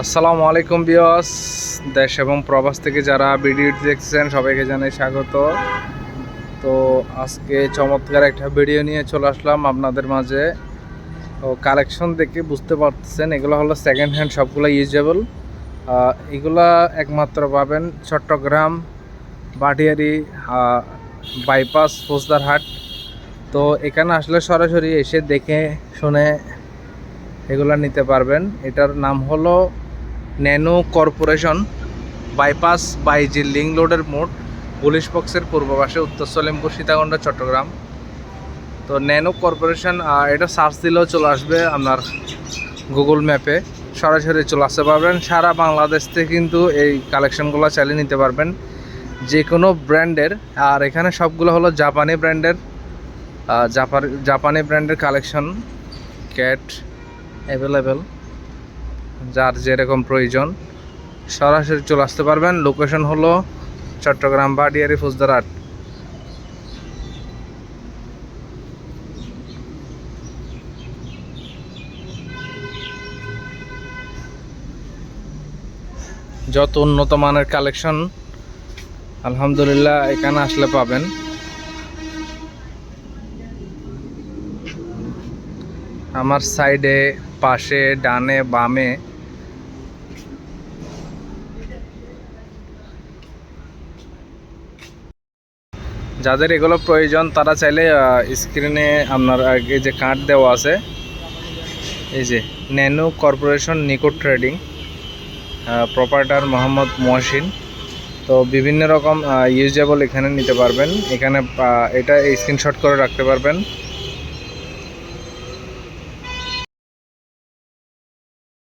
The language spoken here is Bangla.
আসসালামু আলাইকুম বিয়স দেশ এবং প্রবাস থেকে যারা ভিডিও দেখছেন, সবাইকে জানাই স্বাগত। তো আজকে চমৎকার একটা ভিডিও নিয়ে চলে আসলাম আপনাদের মাঝে। তো কালেকশন দেখে বুঝতে পারতেছেন, এগুলো হলো সেকেন্ড হ্যান্ড সবগুলো ইউজেবল এগুলা একমাত্র পাবেন চট্টগ্রাম, বাটিয়ারি বাইপাস ফৌজদারহাট। তো এখানে আসলে সরাসরি এসে দেখে শুনে এগুলা নিতে পারবেন। এটার নাম হলো ন্যানো কর্পোরেশন বাইপাস বাইজি লিং রোডের মোড় পুলিশ বক্সের পূর্ব পাশে উত্তর সলিমপুর সীতাকুণ্ড, চট্টগ্রাম। তো ন্যানো কর্পোরেশন এটা সার্চ দিলেও চলে আসবে আপনার গুগল ম্যাপে। সরাসরি চলে আসতে পারবেন। সারা বাংলাদেশ থেকে কিন্তু এই কালেকশনগুলো চালিয়ে নিতে পারবেন যে কোনো ব্র্যান্ডের। আর এখানে সবগুলো হলো জাপানি ব্র্যান্ডের জাপানি ব্র্যান্ডের কালেকশন, ক্যাট, অ্যাভেলেবেল। যার যেরকম প্রয়োজন, সরাসরি চলে আসতে পারবেন। লোকেশন হলো চট্টগ্রাম বাডিয়ারি ফুজদারহাট যত উন্নত মানের কালেকশন আলহামদুলিল্লাহ, এখানে আসলে পাবেন। আমার সাইডে পাশে, ডানে, বামে যাদের এগুলো প্রয়োজন, তারা চাইলে স্ক্রিনে আপনার এই যে কার্ড দেওয়া আছে, এই যে nano corporation Niko trading proprietor Mohammad Mohsin. তো বিভিন্ন রকম ইউজেবল এখানে নিতে পারবেন। এখানে এটা স্ক্রিনশট করে রাখতে পারবেন।